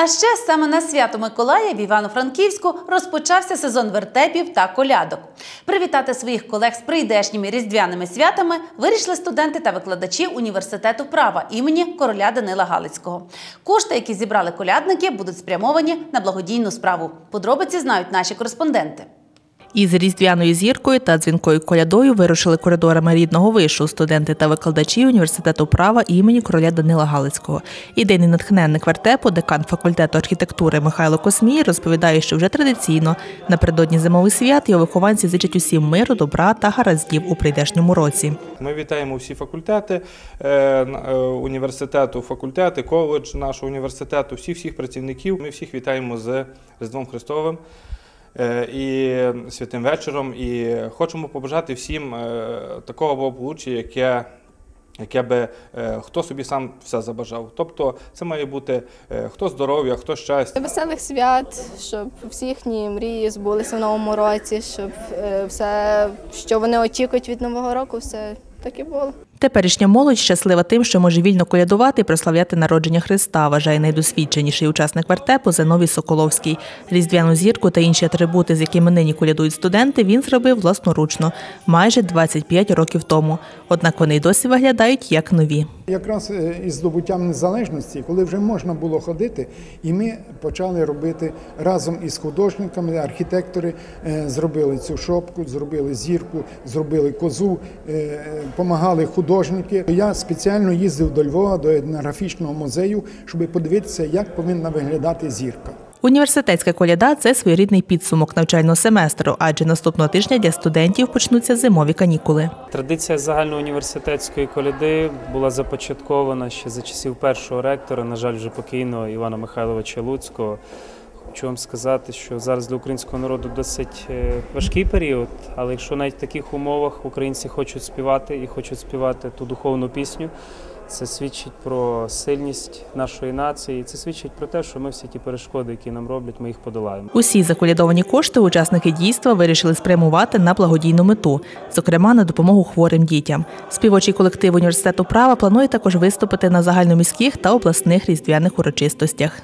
А ще саме на свято Миколая в Івано-Франківську розпочався сезон вертепів та колядок. Привітати своїх колег з прийдешніми різдвяними святами вирішили студенти та викладачі університету права імені короля Данила Галицького. Кошти, які зібрали колядники, будуть спрямовані на благодійну справу. Подробиці знають наші кореспонденти. Із різдвяною зіркою та дзвінкою колядою вирушили коридорами рідного вишу студенти та викладачі університету права імені короля Данила Галицького. Ідейний натхненник вертепу, декан факультету архітектури Михайло Космій розповідає, що вже традиційно напередодні зимових свят його вихованці зичать усім миру, добра та гараздів у прийдешньому році. Ми вітаємо всі факультети е, е, університету, факультети, коледж нашого університету, всіх всіх працівників. Ми всіх вітаємо з Різдвом Христовим і святим вечором. І хочемо побажати всім е, такого благополуччя, яке. Яке би е, хто собі сам все забажав. Тобто це має бути е, хто здоров'я, хто щастя. Веселих свят, щоб всі їхні мрії збулися в новому році, щоб е, все, що вони очікують від нового року, все так і було. Теперішня молодь щаслива тим, що може вільно колядувати і прославляти народження Христа, вважає найдосвідченіший учасник вертепу Зиновій Соколовський. Різдвяну зірку та інші атрибути, з якими нині колядують студенти, він зробив власноручно майже 25 років тому. Однак вони й досі виглядають як нові. Якраз е, із здобуттям незалежності, коли вже можна було ходити, і ми почали робити разом із художниками, архітектори е, зробили цю шопку, зробили зірку, зробили козу, допомагали художники. Я спеціально їздив до Львова до етнографічного музею, щоб подивитися, як повинна виглядати зірка. Університетська коляда це своєрідний підсумок навчального семестру, адже наступного тижня для студентів почнуться зимові канікули. Традиція загальноуніверситетської коляди була започаткована ще за часів першого ректора, на жаль, вже покійного Івана Михайловича Луцького. Хочу вам сказати, що зараз для українського народу досить е, важкий період, але якщо навіть в таких умовах українці хочуть співати і хочуть співати ту духовну пісню, це свідчить про сильність нашої нації. Це свідчить про те, що ми всі ті перешкоди, які нам роблять, ми їх подолаємо. Усі заколядовані кошти учасники дійства вирішили спрямувати на благодійну мету, зокрема на допомогу хворим дітям. Співочий колектив університету права планує також виступити на загальноміських та обласних різдвяних урочистостях.